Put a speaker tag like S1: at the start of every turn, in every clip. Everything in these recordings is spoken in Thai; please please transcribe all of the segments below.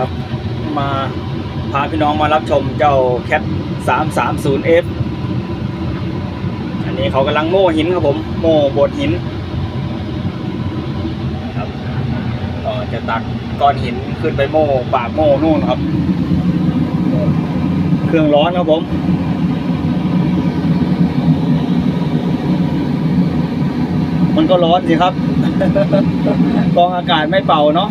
S1: ครับ มาพาพี่น้องมารับชมเจ้าแคท 330F อันนี้เขากำลังโม่หินครับผม โม่บดหินครับก็จะตักก้อนหินขึ้นไปโม่ปากโม่นู่นครับ เครื่องร้อนครับผมมันก็ร้อนสิครับ กองอากาศไม่เป่าเนาะ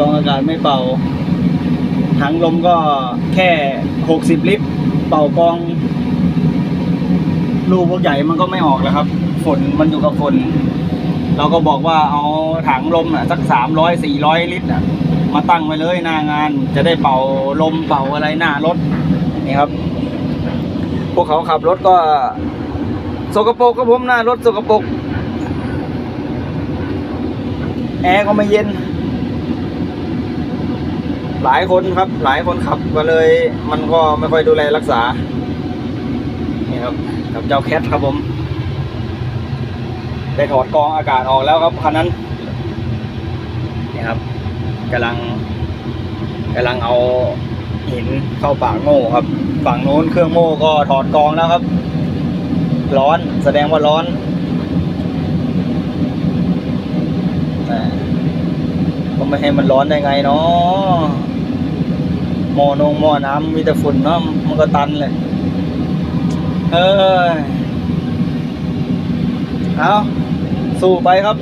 S1: กองอากาศไม่เป่า ถังลมก็แค่หกสิบลิตร เป่ากอง ลูกพวกใหญ่มันก็ไม่ออกแล้วครับ ฝนมันอยู่กับฝน เราก็บอกว่าเอาถังลมอะสักสามร้อยสี่ร้อยลิตรอะมาตั้งไว้เลยหน้างาน จะได้เป่าลมเป่าอะไรหน้ารถนี่ครับ พวกเขาขับรถก็สกปรกครับผมหน้ารถสกปรกแอร์ก็ไม่เย็น หลายคนครับ หลายคนขับก็เลย มันก็ไม่ค่อยดูแลรักษา นี่ครับกับเจ้าแคทครับผม ได้ถอดกองอากาศออกแล้วครับคันนั้น นี่ครับกำลังกำลังเอาหินเข้าปากโม่ครับ ฝั่งโน้นเครื่องโม่ก็ถอดกองแล้วครับ ร้อนแสดงว่าร้อนก็ไม่ให้มันร้อนได้ไงเนาะ ม้อนงหม้อน้ำมีแต่ฝุ่นเนาะมันก็ตันเลย เออเอาสู้ไปครับ